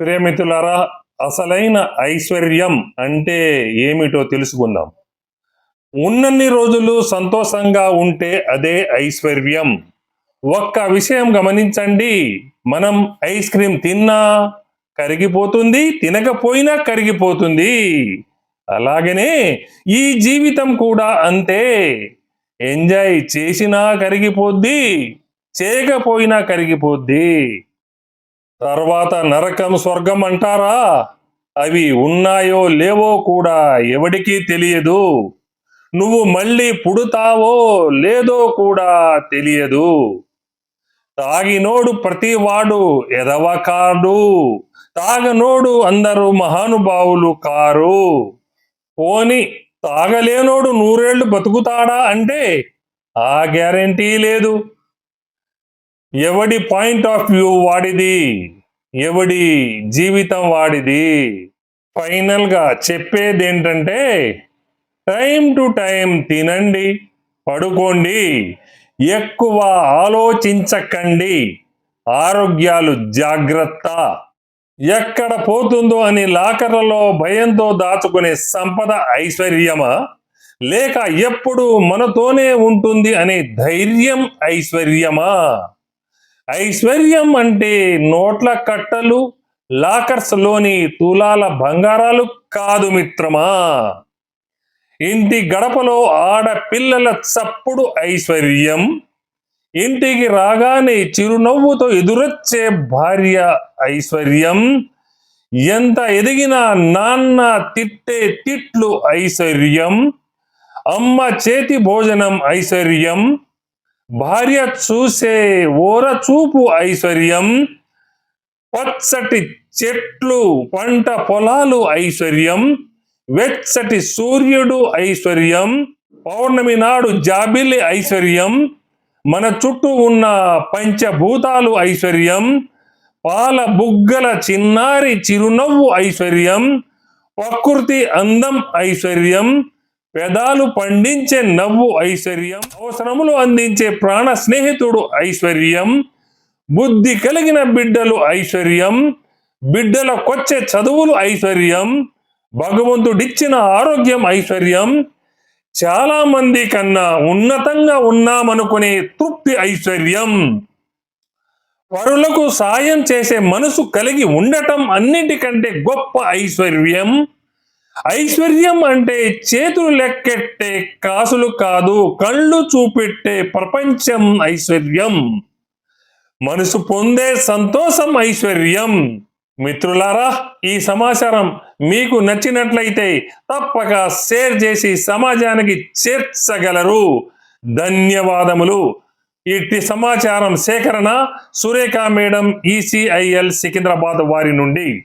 ప్రేమితులరా అసలైన ఐశ్వర్యం అంటే ఏమిటో తెలుసుకుందాం. ఉన్నన్ని రోజులు సంతోషంగా ఉంటే అదే ఐశ్వర్యం. ఒక్క విషయం గమనించండి మనం ఐస్ క్రీమ్ తిన్నా కరిగిపోతుంది తినకపోయినా కరిగిపోతుంది. అలాగనే ఈ జీవితం కూడా అంతే. ఎంజాయ్ చేసినా కరిగిపోద్ది చేయకపోయినా కరిగిపోద్ది. తర్వాత నరకం స్వర్గం అంటారా? అవి ఉన్నాయో లేవో కూడా ఎవడికి తెలియదు. నువ్వు మళ్ళీ పుడతావో లేదో కూడా తెలియదు. తాగినోడు ప్రతివాడు ఎదవ కాడు తాగనోడు అందరూ మహానుభావులు కారు. పోని తాగలేనోడు నూరేళ్ళు బతుకుతాడా అంటే ఆ గ్యారంటీ లేదు. ఎవడి పాయింట్ ఆఫ్ వ్యూ వాడిది? ఎవడి జీవితం వాడిది? ఫైనల్గా చెప్పేది ఏంటంటే టైం టు టైం తినండి పడుకోండి ఎక్కువ ఆలోచించకండి ఆరోగ్యాలు జాగ్రత్త. ఎక్కడ పోతుందో అని లాకర్లలో భయంతో దాచుకునే సంపద ఐశ్వర్యమా? లేక ఎప్పుడు మనతోనే ఉంటుంది అనే ధైర్యం ఐశ్వర్యమా? ఐశ్వర్యం అంటే నోట్ల కట్టలు లాకర్స్లోని తులాల బంగారాలు కాదు మిత్రమా. ఇంటి గడపలో ఆడపిల్లల చప్పుడు ఐశ్వర్యం. ఇంటికి రాగానే చిరునవ్వుతో ఎదురొచ్చే భార్య ఐశ్వర్యం. ఎంత ఎదిగినా నాన్న తిట్టే తిట్లు ఐశ్వర్యం. అమ్మ చేతి భోజనం ఐశ్వర్యం. భార్య చూసే ఓర చూపు ఐశ్వర్యం. పచ్చటి చెట్లు పంట పొలాలు ఐశ్వర్యం. వెచ్చటి సూర్యుడు ఐశ్వర్యం. పౌర్ణమి నాడు జాబిలి ఐశ్వర్యం. మన చుట్టూ ఉన్న పంచభూతాలు ఐశ్వర్యం. పాల బుగ్గల చిన్నారి చిరునవ్వు ఐశ్వర్యం. ప్రకృతి అందం ఐశ్వర్యం. పెదాలు పండించే నవ్వు ఐశ్వర్యం అవసరములు అందించే ప్రాణ స్నేహితుడు ఐశ్వర్యం బుద్ధి కలిగిన బిడ్డలు ఐశ్వర్యం బిడ్డలకొచ్చే చదువులు ఐశ్వర్యం భగవంతుడిచ్చిన ఆరోగ్యం ఐశ్వర్యం. చాలా మంది కన్నా ఉన్నతంగా ఉన్నామనుకునే తృప్తి ఐశ్వర్యం. పరులకు సాయం చేసే మనసు కలిగి ఉండటం అన్నిటికంటే గొప్ప ఐశ్వర్యం. ఐశ్వర్యం అంటే చేతులు లెక్కెట్టే కాసులు కాదు కళ్ళు చూపెట్టే ప్రపంచం ఐశ్వర్యం. మనసు పొందే సంతోషం ఐశ్వర్యం. మిత్రులారా ఈ సమాచారం మీకు నచ్చినట్లయితే తప్పక షేర్ చేసి సమాజానికి చేర్చగలరు. ధన్యవాదములు. ఇట్టి సమాచారం సేకరణ సురేఖ మేడం ఈసీఐఎల్ సికింద్రాబాద్ వారి నుండి.